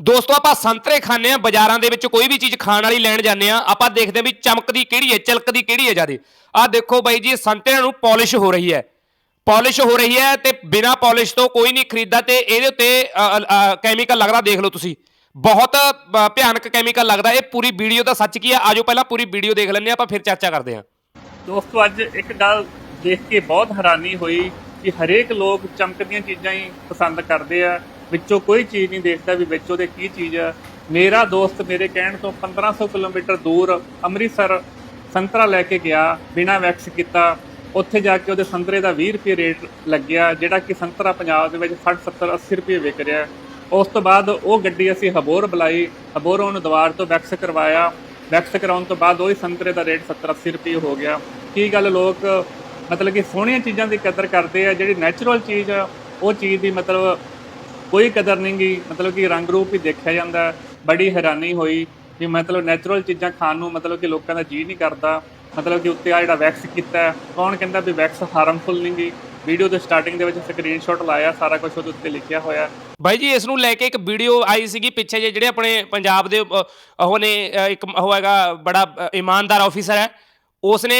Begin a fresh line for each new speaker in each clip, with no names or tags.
ਦੋਸਤੋ, ਆਪਾਂ ਸੰਤਰੇ ਖਾਂਦੇ ਆ ਬਾਜ਼ਾਰਾਂ ਦੇ ਵਿੱਚ ਕੋਈ ਵੀ ਚੀਜ਼ ਖਾਣ ਵਾਲੀ ਲੈਣ ਜਾਂਦੇ ਆ ਆਪਾਂ ਦੇਖਦੇ ਆ ਵੀ ਚਮਕਦੀ ਕਿਹੜੀ ਹੈ, ਚਲਕਦੀ ਕਿਹੜੀ ਹੈ ਜਿਆਦੇ। ਆਹ ਦੇਖੋ ਬਾਈ ਜੀ, ਸੰਤਰਿਆਂ ਨੂੰ ਪਾਲਿਸ਼ ਹੋ ਰਹੀ ਹੈ। ਪਾਲਿਸ਼ ਹੋ ਰਹੀ ਹੈ ਤੇ ਬਿਨਾ ਪਾਲਿਸ਼ ਤੋਂ ਕੋਈ ਨਹੀਂ ਖਰੀਦਦਾ ਤੇ ਇਹਦੇ ਉੱਤੇ ਕੈਮੀਕਲ ਲੱਗਦਾ, ਦੇਖ ਲਓ ਤੁਸੀਂ। ਬਹੁਤ ਭਿਆਨਕ ਕੈਮੀਕਲ ਲੱਗਦਾ। ਇਹ ਪੂਰੀ ਵੀਡੀਓ ਦਾ ਸੱਚ ਕੀ ਹੈ? ਆਜੋ ਪਹਿਲਾਂ ਪੂਰੀ ਵੀਡੀਓ ਦੇਖ ਲੈਂਦੇ ਆ ਆਪਾਂ ਫਿਰ ਚਰਚਾ ਕਰਦੇ ਹਾਂ।
ਦੋਸਤੋ, ਅੱਜ ਇੱਕ ਗੱਲ ਦੇਖ ਕੇ ਬਹੁਤ ਹੈਰਾਨੀ ਹੋਈ ਕਿ ਹਰੇਕ ਲੋਕ ਚਮਕਦੀਆਂ ਚੀਜ਼ਾਂ ਹੀ ਪਸੰਦ ਕਰਦੇ ਆ। ਵਿੱਚੋਂ ਕੋਈ ਚੀਜ਼ ਨਹੀਂ ਦੇਖਦਾ ਵੀ ਵਿੱਚ ਉਹਦੇ ਕੀ ਚੀਜ਼ ਆ। ਮੇਰਾ ਦੋਸਤ ਮੇਰੇ ਕਹਿਣ ਤੋਂ 1500 ਕਿਲੋਮੀਟਰ ਦੂਰ ਅੰਮ੍ਰਿਤਸਰ ਸੰਤਰਾ ਲੈ ਕੇ ਗਿਆ, ਬਿਨਾ ਵੈਕਸ ਕੀਤਾ। ਉੱਥੇ ਜਾ ਕੇ ਉਹਦੇ ਸੰਤਰੇ ਦਾ 20 ਰੁਪਏ ਰੇਟ ਲੱਗਿਆ, ਜਿਹੜਾ ਕਿ ਸੰਤਰਾ ਪੰਜਾਬ ਦੇ ਵਿੱਚ 60 70 80 ਰੁਪਏ ਵਿਕ ਰਿਹਾ। ਉਸ ਤੋਂ ਬਾਅਦ ਉਹ ਗੱਡੀ ਅਸੀਂ ਹਬੋਰ ਬੁਲਾਈ, ਹਬੋਰ ਉਹਨੂੰ ਦੁਆਰ ਤੋਂ ਵੈਕਸ ਕਰਵਾਇਆ। ਵੈਕਸ ਕਰਾਉਣ ਤੋਂ ਬਾਅਦ ਉਹੀ ਸੰਤਰੇ ਦਾ ਰੇਟ 70 80 ਰੁਪਏ ਹੋ ਗਿਆ। ਕੀ ਗੱਲ ਲੋਕ, ਮਤਲਬ ਕਿ ਸੋਹਣੀਆਂ ਚੀਜ਼ਾਂ ਦੀ ਕਦਰ ਕਰਦੇ ਆ, ਜਿਹੜੀ ਨੈਚੁਰਲ ਚੀਜ਼ ਆ, ਉਹ ਚੀਜ਼ ਦੀ ਮਤਲਬ ਕੋਈ ਕਦਰ ਨਹੀਂ ਗਈ ਮਤਲਬ ਕਿ ਰੰਗ ਰੂਪ ਹੀ ਦੇਖਿਆ ਜਾਂਦਾ। ਬੜੀ ਹੈਰਾਨੀ ਹੋਈ ਵੀ ਮਤਲਬ ਨੈਚੁਰਲ ਚੀਜ਼ਾਂ ਖਾਣ ਨੂੰ ਮਤਲਬ ਕਿ ਲੋਕਾਂ ਦਾ ਜੀ ਨਹੀਂ ਕਰਦਾ। ਮਤਲਬ ਕਿ ਉੱਤੇ ਆ ਜਿਹੜਾ ਵੈਕਸ ਕੀਤਾ, ਕੌਣ ਕਹਿੰਦਾ ਵੀ ਵੈਕਸ ਹਾਰਮਫੁਲ ਨਹੀਂ ਗੀ। ਵੀਡੀਓ ਦੇ ਸਟਾਰਟਿੰਗ ਦੇ ਵਿੱਚ ਸਕਰੀਨਸ਼ਾਟ ਲਾਇਆ, ਸਾਰਾ ਕੁਝ ਉਹਦੇ ਉੱਤੇ ਲਿਖਿਆ ਹੋਇਆ।
ਬਾਈ ਜੀ, ਇਸ ਨੂੰ ਲੈ ਕੇ ਇੱਕ ਵੀਡੀਓ ਆਈ ਸੀਗੀ ਪਿੱਛੇ ਜਿਹੇ, ਜਿਹੜੇ ਆਪਣੇ ਪੰਜਾਬ ਦੇ ਉਹ ਨੇ ਇੱਕ, ਉਹ ਹੈਗਾ ਬੜਾ ਇਮਾਨਦਾਰ ਆਫੀਸਰ ਹੈ। ਉਸਨੇ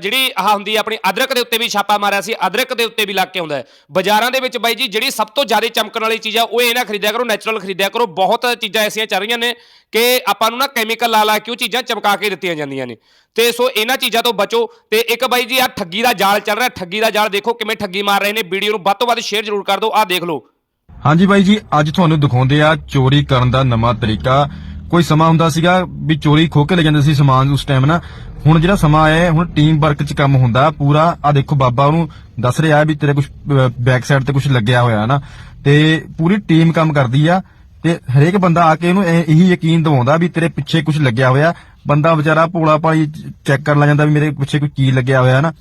ਜਿਹੜੀ ਆਹ ਹੁੰਦੀ ਆਪਣੀ ਅਦਰਕ ਦੇ ਉੱਤੇ ਵੀ ਛਾਪਾ ਮਾਰਿਆ ਸੀ। ਅਦਰਕ ਦੇ ਉੱਤੇ ਵੀ ਲੱਗ ਕੇ ਆਉਂਦਾ ਬਾਜ਼ਾਰਾਂ ਦੇ ਵਿੱਚ ਬਾਈ ਜੀ, ਜਿਹੜੀ ਸਭ ਤੋਂ ਜ਼ਿਆਦਾ ਚਮਕਣ ਵਾਲੀ ਚੀਜ਼ ਆ, ਉਹ ਇਹ ਨਾ ਖਰੀਦਿਆ ਕਰੋ ਨੈਚੁਰਲ ਖਰੀਦਿਆ ਕਰੋ। ਬਹੁਤ ਚੀਜ਼ਾਂ ਐਸੀਆਂ ਚੱਲ ਰਹੀਆਂ ਨੇ ਕਿ ਆਪਾਂ ਨੂੰ ਨਾ ਕੈਮੀਕਲ ਲਾ ਲਾ ਕੇ ਉਹ ਚੀਜ਼ਾਂ ਚਮਕਾ ਕੇ ਦਿੱਤੀਆਂ ਜਾਂਦੀਆਂ ਨੇ। ਤੇ ਸੋ ਇਹਨਾਂ ਚੀਜ਼ਾਂ ਤੋਂ ਬਚੋ। ਤੇ ਇੱਕ ਬਾਈ ਜੀ ਆ ਠੱਗੀ ਦਾ ਜਾਲ ਚੱਲ ਰਿਹਾ। ਠੱਗੀ ਦਾ ਜਾਲ ਦੇਖੋ ਕਿਵੇਂ ਠੱਗੀ ਮਾਰ ਰਹੇ ਨੇ। ਵੀਡੀਓ ਨੂੰ ਵੱਧ ਤੋਂ ਵੱਧ ਸ਼ੇਅਰ ਜ਼ਰੂਰ ਕਰ ਦਿਓ। ਆਹ ਦੇਖ ਲਓ।
ਹਾਂਜੀ ਬਾਈ ਜੀ, ਅੱਜ ਤੁਹਾਨੂੰ ਦਿਖਾਉਂਦੇ ਆ ਚੋਰੀ ਕਰਨ ਦਾ ਨਵਾਂ ਤਰੀਕਾ। ਕੋਈ ਸਮਾਂ ਹੁੰਦਾ ਸੀਗਾ ਵੀ ਚੋਰੀ ਖੋ ਕੇ ਲੈ ਜਾਂਦੇ ਸੀ ਸਮਾਨ ਉਸ ਟਾਈਮ ਨਾ। ਹੁਣ ਜਿਹੜਾ ਸਮਾਂ ਆਇਆ ਹੈ, ਹੁਣ ਟੀਮ ਵਰਕ 'ਚ ਕੰਮ ਹੁੰਦਾ ਪੂਰਾ। ਆ ਦੇਖੋ ਬਾਬਾ ਉਹਨੂੰ ਦੱਸ ਰਿਹਾ ਵੀ ਤੇਰੇ ਕੁਝ ਬੈਕ ਸਾਈਡ ਤੇ ਕੁਝ ਲੱਗਿਆ ਹੋਇਆ ਨਾ। ਤੇ ਪੂਰੀ ਟੀਮ ਕੰਮ ਕਰਦੀ ਆ। ਤੇ ਹਰੇਕ ਬੰਦਾ ਆ ਕੇ ਇਹਨੂੰ ਇਹ- ਇਹੀ ਯਕੀਨ ਦਿਵਾਉਂਦਾ ਵੀ ਤੇਰੇ ਪਿੱਛੇ ਕੁਝ ਲੱਗਿਆ ਹੋਇਆ। ਬੰਦਾ ਵਿਚਾਰਾ ਭੋਲਾ ਭਾਈ ਚੈੱਕ ਕਰ ਲੈ ਜਾਂਦਾ ਵੀ ਮੇਰੇ ਪਿੱਛੇ ਕੋਈ ਕੀ ਲੱਗਿਆ ਹੋਇਆ ਨਾ।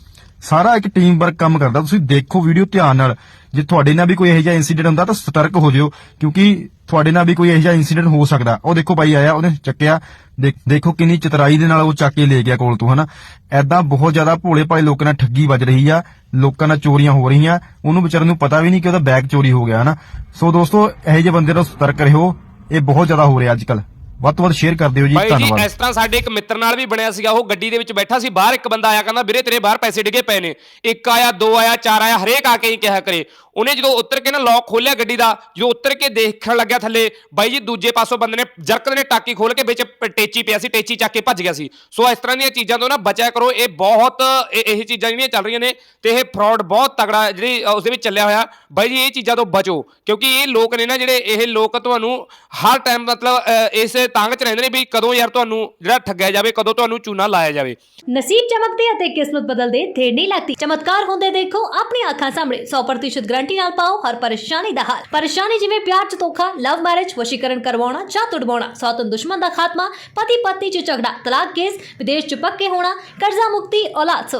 ਸਾਰਾ ਇੱਕ ਟੀਮ ਵਰਕ ਕੰਮ ਕਰਦਾ, ਤੁਸੀਂ ਦੇਖੋ ਵੀਡੀਓ ਧਿਆਨ ਨਾਲ। ਜੇ ਤੁਹਾਡੇ ਨਾਲ ਵੀ ਕੋਈ ਇਹੋ ਜਿਹਾ ਇਨਸੀਡੈਂਟ ਹੁੰਦਾ ਤਾਂ ਸਤਰਕ ਹੋ ਜਿਓ, ਕਿਉਂਕਿ ਤੁਹਾਡੇ ਨਾਲ ਵੀ ਕੋਈ ਇਹੋ ਜਿਹਾ ਇਨਸੀਡੈਂਟ ਹੋ ਸਕਦਾ। ਉਹ ਦੇਖੋ ਭਾਈ ਆਇਆ, ਉਹਨੇ ਚੱਕਿਆ, ਦੇਖ- ਦੇਖੋ ਕਿੰਨੀ ਚਤਰਾਈ ਦੇ ਨਾਲ ਉਹ ਚੱਕ ਕੇ ਲੈ ਗਿਆ ਕੋਲ ਤੋਂ, ਹਨਾ। ਐਦਾਂ ਬਹੁਤ ਜ਼ਿਆਦਾ ਭੋਲੇ ਭਾਲੇ ਲੋਕਾਂ ਨਾਲ ਠੱਗੀ ਵੱਜ ਰਹੀ ਆ, ਲੋਕਾਂ ਨਾਲ ਚੋਰੀਆਂ ਹੋ ਰਹੀਆਂ, ਉਹਨੂੰ ਵਿਚਾਰੇ ਨੂੰ ਪਤਾ ਵੀ ਨਹੀਂ ਕਿ ਉਹਦਾ ਬੈਗ ਚੋਰੀ ਹੋ ਗਿਆ, ਹਨਾ। ਸੋ ਦੋਸਤੋ, ਇਹੋ ਜਿਹੇ ਬੰਦੇ ਤੋਂ ਸਤਰਕ ਰਹੋ, ਇਹ ਬਹੁਤ ਜ਼ਿਆਦਾ ਹੋ ਰਿਹਾ ਅੱਜ ਕੱਲ ਵੱਧ ਤੋਂ ਵੱਧ ਸ਼ੇਅਰ ਕਰ ਦਿਓ ਜੀ
ਬਾਈ ਜੀ
ਧੰਨਵਾਦ।
ਇਸ ਤਰ੍ਹਾਂ ਸਾਡੇ ਇੱਕ ਮਿੱਤਰ ਨਾਲ ਵੀ ਬਣਿਆ ਸੀਗਾ ਉਹ ਗੱਡੀ ਦੇ ਵਿੱਚ ਬੈਠਾ ਸੀ ਬਾਹਰ ਇੱਕ ਬੰਦਾ ਆਇਆ ਕਹਿੰਦਾ ਵੀਰੇ ਤੇਰੇ ਬਾਹਰ ਪੈਸੇ ਡਿੱਗੇ ਪਏ ਨੇ। ਇੱਕ ਆਇਆ ਦੋ ਆਇਆ ਚਾਰ ਆਇਆ ਹਰੇਕ ਆ ਕੇ ਹੀ ਕਿਹਾ ਕਰੇ। ਉਹਨੇ ਜਦੋਂ ਉੱਤਰ ਕੇ ਨਾ ਲੌਕ ਖੋਲਿਆ ਗੱਡੀ ਦਾ, ਜਦੋਂ ਉੱਤਰ ਕੇ ਦੇਖਣ ਲੱਗਿਆ ਥੱਲੇ, ਬਾਈ ਜੀ ਦੂਜੇ ਪਾਸੋਂ ਬੰਦੇ ਨੇ ਜਰਕਦ ਨੇ ਟਾਕੀ ਖੋਲ ਕੇ ਵਿੱਚ ਟੇਚੀ ਪਿਆ ਸੀ, ਟੇਚੀ ਚੱਕ ਕੇ ਭੱਜ ਗਿਆ ਸੀ। ਸੋ ਇਸ ਤਰ੍ਹਾਂ ਦੀਆਂ ਚੀਜ਼ਾਂ ਤੋਂ ਨਾ ਬਚਿਆ ਕਰੋ, ਇਹ ਬਹੁਤ, ਇਹ ਚੀਜ਼ਾਂ ਜਿਹੜੀਆਂ ਚੱਲ ਰਹੀਆਂ ਨੇ ਤੇ ਇਹ ਫਰਾਡ ਬਹੁਤ ਤਗੜਾ ਜਿਹੜੀ ਉਸ ਦੇ ਵਿੱਚ ਚੱਲਿਆ ਹੋਇਆ। ਬਾਈ ਜੀ, ਇਹ ਚੀਜ਼ਾਂ ਤੋਂ ਬਚੋ, ਕਿਉਂਕਿ ਇਹ ਲੋਕ ਨੇ ਨਾ ਜਿਹੜੇ, ਇਹ ਲੋਕ ਤੁਹਾਨੂੰ ਹਰ ਟਾਈਮ ਮਤਲਬ ਇਸ ਤੰਗ 'ਚ ਰਹਿੰਦੇ ਨੇ ਵੀ ਕਦੋਂ ਯਾਰ ਤੁਹਾਨੂੰ ਜਿਹੜਾ ਠੱਗਿਆ ਜਾਵੇ, ਕਦੋਂ ਤੁਹਾਨੂੰ ਚੂਨਾ ਲਾਇਆ ਜਾਵੇ।
ਨਸੀਬ ਚਮਕਦੇ ਅਤੇ ਕਿਸਮਤ ਬਦਲਦੇ ਦੇਰ ਨਹੀਂ ਲੱਗਦੀ। ਚਮਤਕਾਰ ਹੁੰਦੇ ਦੇਖੋ ਆਪਣੀ ਅੱਖਾਂ ਸਾਹਮਣੇ। 100% ਗਾਰੰਟੀ ਨਾਲ ਪਾਓ, ਹਰ ਪਰੇਸ਼ਾਨੀ ਦਾ ਹੱਲ। ਪਰੇਸ਼ਾਨੀ ਜਿਵੇਂ ਪਿਆਰ ਚ ਧੋਖਾ ਲਵ ਮੈਰਿਜ ਵਸ਼ੀਕਰਨ ਕਰਵਾਉਣਾ ਜਾਂ ਤੁੜਵਾਉਣਾ ਸੌਤਨ ਦੁਸ਼ਮਣ ਦਾ ਖਾਤਮਾ ਪਤੀ ਪਤਨੀ ਚ ਝਗੜਾ, ਤਲਾਕ ਕੇਸ, ਵਿਦੇਸ਼ ਚ ਪੱਕੇ ਹੋਣਾ, ਕਰਜ਼ਾ ਮੁਕਤੀ, ਔਲਾਦ ਸੋ